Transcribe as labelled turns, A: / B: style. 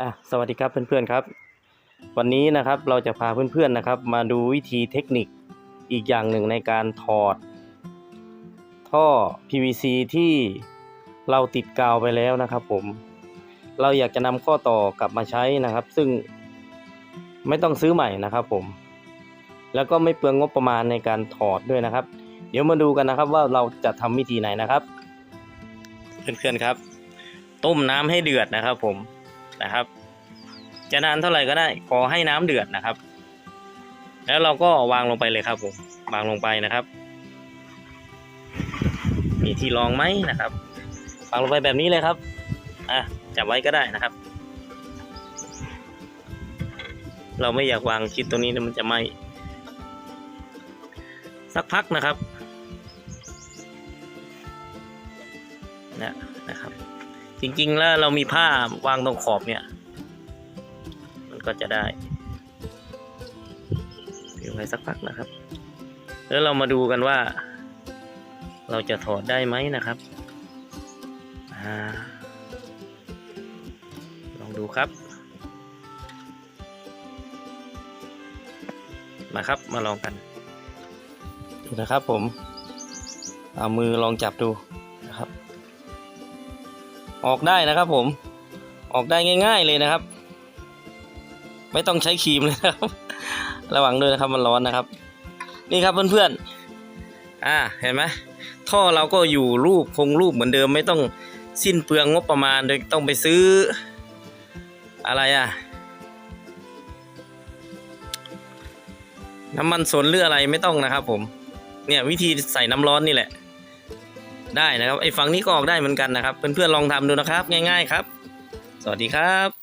A: อะสวัสดีครับเพื่อนๆครับ วันนี้นะครับเราจะพาเพื่อนๆนะครับ มาดูวิธีเทคนิคอีกอย่างหนึ่งในการถอด ท่อ PVC ที่เราติดกาวไปแล้วนะครับ ผม เราอยากจะนำข้อต่อกลับมาใช้นะครับ ซึ่งไม่ต้องซื้อใหม่นะครับ ผม แล้วก็ไม่เปลืองงบประมาณในการถอดด้วยนะครับ เดี๋ยวมาดูกันนะครับว่าเราจะทำวิธีไหนนะครับ เพื่อนๆครับ ต้มน้ำให้เดือดนะครับ ผม นะครับ จะนานเท่าไหร่ก็ได้ขอให้น้ำเดือดนะครับ แล้วเราก็วางลงไปเลยครับผมวางลงไปนะครับ มีที่รองไหมนะครับวางลงไปแบบนี้เลยครับอะจับไว้ก็ได้นะครับ เราไม่อยากวางชิดตรงนี้นะมันจะไหมสักพักนะครับนะนะครับ จริงๆ แล้วเรามีผ้าวางตรงขอบเนี่ย มันก็จะได้เดี๋ยวไว้สักพักนะครับ แล้วเรามาดูกันว่า เราจะถอดได้ไหมนะครับอลองดูครับ มาครับมาลองกัน ดูนะครับผม เอามือลองจับดู ออกได้นะครับผมออกได้ง่าย ๆเลยนะครับ ไม่ต้องใช้ครีมเลยครับ ระวังด้วยนะครับมันร้อนนะครับ นี่ครับเพื่อนๆอ่าเห็นไหมท่อเราก็อยู่รูปคงรูปเหมือนเดิม ไม่ต้องสิ้นเปลืองงบประมาณโดยต้องไปซื้อ อะไรอะน้ำมันสนหรืออะไรไม่ต้องนะครับผม เนี่ยวิธีใส่น้ำร้อนนี่แหละ ได้นะครับไอ้ฝั่งนี้ก็ออกได้เหมือนกันนะครับเพื่อนๆลองทำดูนะครับ ง่าย ๆ ครับ สวัสดีครับ